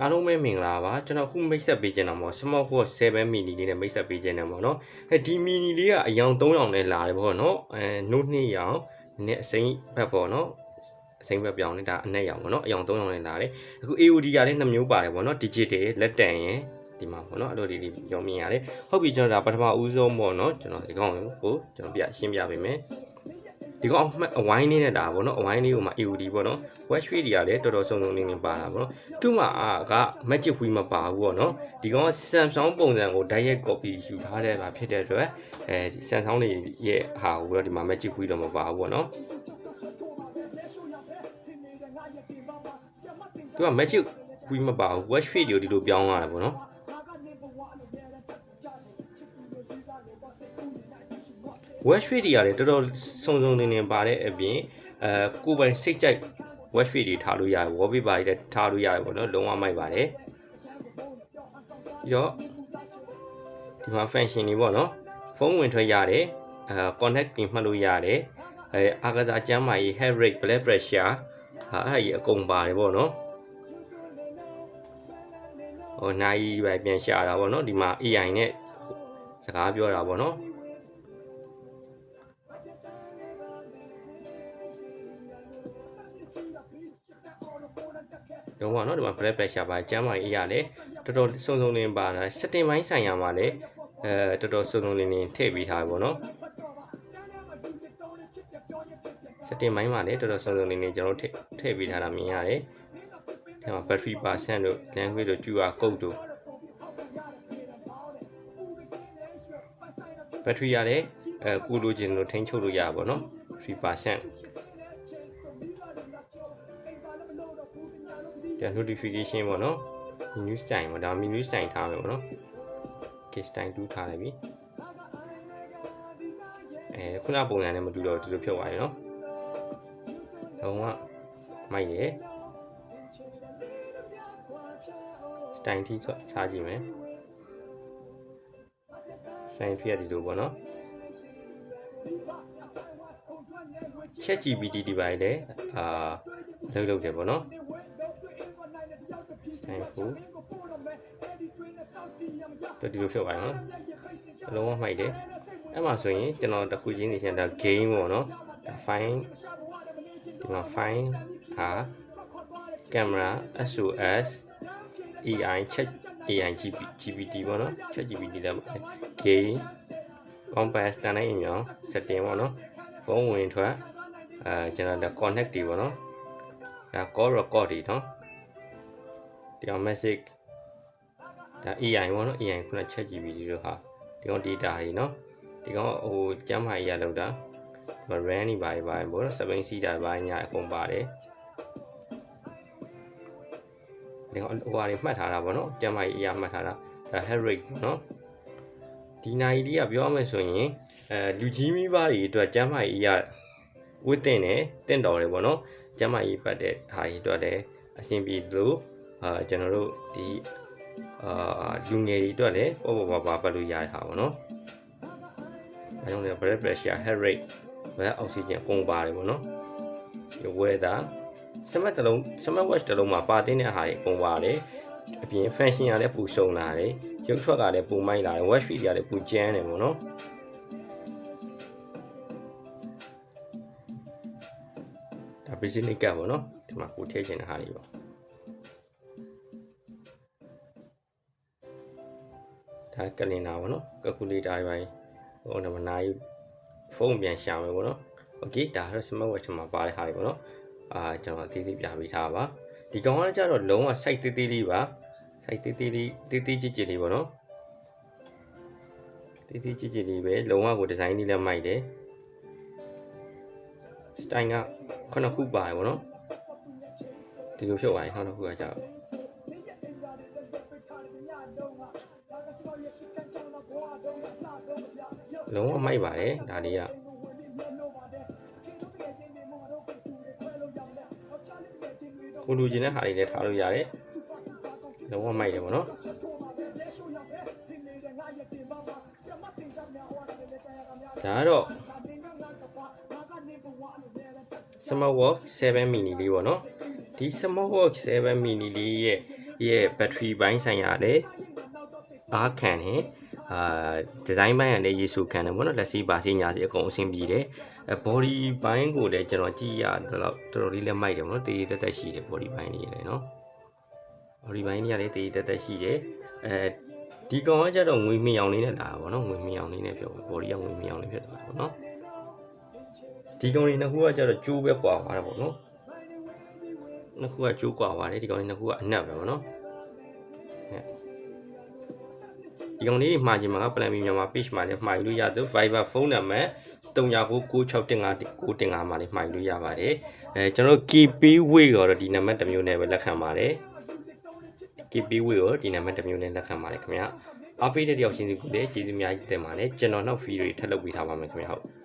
အားလုံးပဲမင်္ဂလာပါကျွန်တော်ခုမိတ်ဆက်ပေးခြင်းတာပေါ့ Smart Watch 7 mini လေးနဲ့မိတ်ဆက်ပေးခြင်းတယ်ပေါ့နော်အဲဒီ mini လေးကအယောင်3ရောင်နဲ့လာတယ်ပေါ့နော်အဲ Note 2ရောင်နဲ့အစိမ်းဘက်ပေါ့နော်အစိမ်းဘက်ပြောင်းနေတာအနက်ရောင်ပေါ့နော်အယောင်3ရောင်နဲ့လာတယ်အခု AOD ကလည်း2မျိုးပါတယ်ပေါ့နော် digital လက်တန်ရယ်ဒီမှာပေါ့နော်အဲ့လိုလေးလေးရောမြင်ရတယ်ဟုတ်ပြီကျွန်တော်ဒါပထမဦးဆုံးပေါ့နော်ကျွန်တော်ဒီကောင်ကိုကျွန်တော်ပြရှင်းပြပေးမယ် ဒီကောင်အမှတ်အဝိုင်းလေးနဲ့တာပေါ့နော်အဝိုင်းလေးကိုမှ AOD ပေါ့နော် watch face တွေကလည်းတော်တော်စုံစုံလင်းလင်းပါတာပေါ့နော်သူ့မှာက magic wheel မပါဘူးပေါ့နော်ဒီကောင်က Samsung ပုံစံကို direct copy ယူထားတဲ့ပါဖြစ်တဲ့အတွက်အဲဒီ Samsung တွေရဲ့ဟာကိုတော့ဒီမှာ magic wheel တော့မပါဘူးပေါ့နော်သူက magic wheel မပါဘူး watch face ကိုဒီလိုပြောင်းလာတယ်ပေါ့နော် watch face တွေကလည်းတော်တော်စုံစုံလင်းလင်းပါတဲ့အပြင်အဲကိုယ်ပိုင်စိတ်ကြိုက် watch face တွေထားလို့ရတယ် wallpaper တွေလည်းထားလို့ရတယ်ပေါ့နော်လုံးဝမိုက်ပါတယ်ပြီးတော့ဒီမှာ function တွေပေါ့နော်ဖုန်းဝင်ထွက်ရတယ်အဲ connect ပြင်မှတ်လို့ရတယ်အဲအားကစားကျမ်းမာရေး heart rate blood pressure ဟာအဲ့ဒါကြီးအကုန်ပါတယ်ပေါ့နော်ဟိုနိုင်ပဲပြန်ရှာတာပေါ့နော်ဒီမှာ AI နဲ့စကားပြောတာပေါ့နော် တော့ပေါ့နော်ဒီမှာ blood pressure ပါကျန်းမာရေးရတယ်တော်တော်စုံစုံလင်းပါတာ setting ဘိုင်းဆိုင်ရာမှာလည်းအဲတော်တော်စုံစုံလင်းလင်းထည့်ပေးထားတယ်ပေါ့နော် setting ဘိုင်းမှာလည်းတော်တော်စုံစုံလင်းလင်းကျွန်တော်ထည့်ထည့်ပေးထားတာမြင်ရတယ်ဒီမှာ battery percent တို့ language တို့ QR code တို့ battery ရတယ်အဲကိုလိုချင်လို့ထိန်းချုပ်လို့ရပါဘောနော်3% ဒါ notification ပေါ့နော် news time ပေါ့ဒါ news time ထားမယ်ပေါ့နော် case time တူးထားလိုက်ပြီအဲခုနပုံစံနဲ့မတူတော့ဒီလိုဖြုတ်သွားရနော်လုံးဝမိုက်တယ် time ထိချကြည့်မယ် sign ဖြစ်ရဒီလိုပေါ့နော် chat GPT ဒီပိုင်းလည်းအာလောက်လောက်တယ်ပေါ့နော် sign ဖို့တော်ဒီလိုဖြစ်သွားနော်အလုံးဝမှိုက်တယ်အဲ့မှာဆိုရင်ကျွန်တော်တစ်ခုချင်းနေရှင်ဒါ game ပေါ့နော် fine ဒီမှာ fine အာ camera SOS AI chat AI GPT ပေါ့နော် chat GPT လည်း game compass တန်တိုင်းအမြောင် setting ပေါ့နော်ဖုန်းဝင်ထွက်အဲကျွန်တော်ဒါ connect တွေပေါ့နော်ဒါ call record တွေနော် ဒီအောင် message ဒါ AI ပေါ့နော် AI ခုန chat GPT တို့ဟာဒီကောင် data တွေနော်ဒီကောင်ဟိုကျမ်းမာရေးရလောက်တာဒီမှာ ran နေပါပါပေါ့နော်7 seat တာပါညာအကုန်ပါတယ်ဒီကောင်ဟိုဟာတွေမှတ်ထားတာပေါ့နော်ကျမ်းမာရေးအရာမှတ်ထားတာဒါ heart rate ပေါ့နော်ဒီနိုင်လေးကပြောမယ်ဆိုရင်အဲလူကြီးမိဘတွေအတွက်ကျမ်းမာရေးအရာဝတ်တင်တယ်တင့်တော်တယ်ပေါ့နော်ကျမ်းမာရေးပတ်တဲ့ဟာတွေအတွက်လည်းအဆင်ပြေလို့ အာကျွန်တော်တို့ဒီအာလူငယ်တွေအတွက်လည်းပေါ့ပေါ့ပါပါပတ်လို့ရတဲ့ဟာပေါ့နော်အဲကြောင့်လည်း blood pressure heart rate blood oxygen အကုန်ပါတယ်ပေါ့နော်ဒီ weather စမတ်တစ်လုံးစမတ် watch တစ်လုံးမှာပါတဲ့ဟာတွေအကုန်ပါတယ်အပြင် function ကလည်းပူဆုံလာတယ်ရုပ်ထွက်ကလည်းပူမိုက်လာတယ် watch feed ကလည်းပူကျန်းတယ်ပေါ့နော်ဒါ business ကပေါ့နော်ဒီမှာကိုထည့်ချင်တဲ့ဟာတွေပေါ့ ဒါကလင်နာပေါ့နော် calculator တွေပိုင်းဟိုနမနာကြီးဖုန်းပြန်ရှာမယ်ပေါ့နော် okay ဒါကတော့ smart watch မှာပါတဲ့ဟာတွေပေါ့နော်အာကျွန်တော်အသေးသေးပြပေးထားပါဒီကောင်ကကြတော့လုံးဝ site သေးသေးလေးပါ site သေးသေးလေးသေးသေးကြည့်ကြည့်လေးပေါ့နော်သေးသေးကြည့်ကြည့်လေးပဲလုံးဝကိုဒီဇိုင်းလေးလည်းမိုက်တယ် style ကခုနှစ်ခုပါတယ်ပေါ့နော်ဒီလိုဖြုတ်သွားရင်ခုနှစ်ခုကကြောက် လုံးဝမိုက်ပါတယ်ဒါလေးကကိုလူချင်းတဲ့ဟာတွေလည်းထားလို့ရတယ်လုံးဝမိုက်တယ်ပေါ့နော်ဒါကတော့ Smart Watch 7 mini လေးပေါ့နော်ဒီ Smart Watch 7 mini လေးရဲ့ရဲ့ battery ဘိုင်းဆိုင်ရာလည်းအားခံတယ် အာဒီဇိုင်းဘိုင်းကလည်းရေဆူခံတယ်ဗောနော်လက်စီပါစီညာစီအကုန်အဆင်ပြေတယ်အဲ body ဘိုင်းကိုလည်းကျွန်တော်ကြည့်ရတော့တော်တော်လေးလက်မိုက်တယ်ဗောနော်တေးတက်တက်ရှိတယ် body ဘိုင်းလေးလည်းနော် body ဘိုင်းလေးကလည်းတေးတက်တက်ရှိတယ်အဲဒီကောင်ကကျတော့ငွေမြအောင်လေးနဲ့လာတာဗောနော်ငွေမြအောင်လေးနဲ့ပြော body ကငွေမြအောင်လေးဖြစ်သွားတာဗောနော်ဒီကောင်လေးနှစ်ခုကကျတော့ကျိုးပဲကွာသွားတာဗောနော်နှစ်ခုကကျိုးကွာသွားတယ်ဒီကောင်လေးနှစ်ခုကအနက်ပဲဗောနော် ဒီကောင်လေးတွေမှာချင်မှာက plan မီမြန်မာ page မှာလည်းမှာယူလို့ရသလို Viber ဖုန်းနံပါတ်399615မှာလည်းမှာယူလို့ရပါတယ်အဲကျွန်တော်တို့ KP way ကတော့ဒီနံပါတ်တစ်မျိုးနဲ့ပဲလက်ခံပါတယ် KP way ကိုဒီနံပါတ်တစ်မျိုးနဲ့လက်ခံပါတယ်ခင်ဗျာအားပေးတဲ့တယောက်ချင်းစီကိုလည်းကျေးဇူးအများကြီးတင်ပါတယ်ကျွန်တော်နောက်ဗီဒီယိုတွေထပ်လုပ်ပေးထားပါမယ်ခင်ဗျာဟုတ်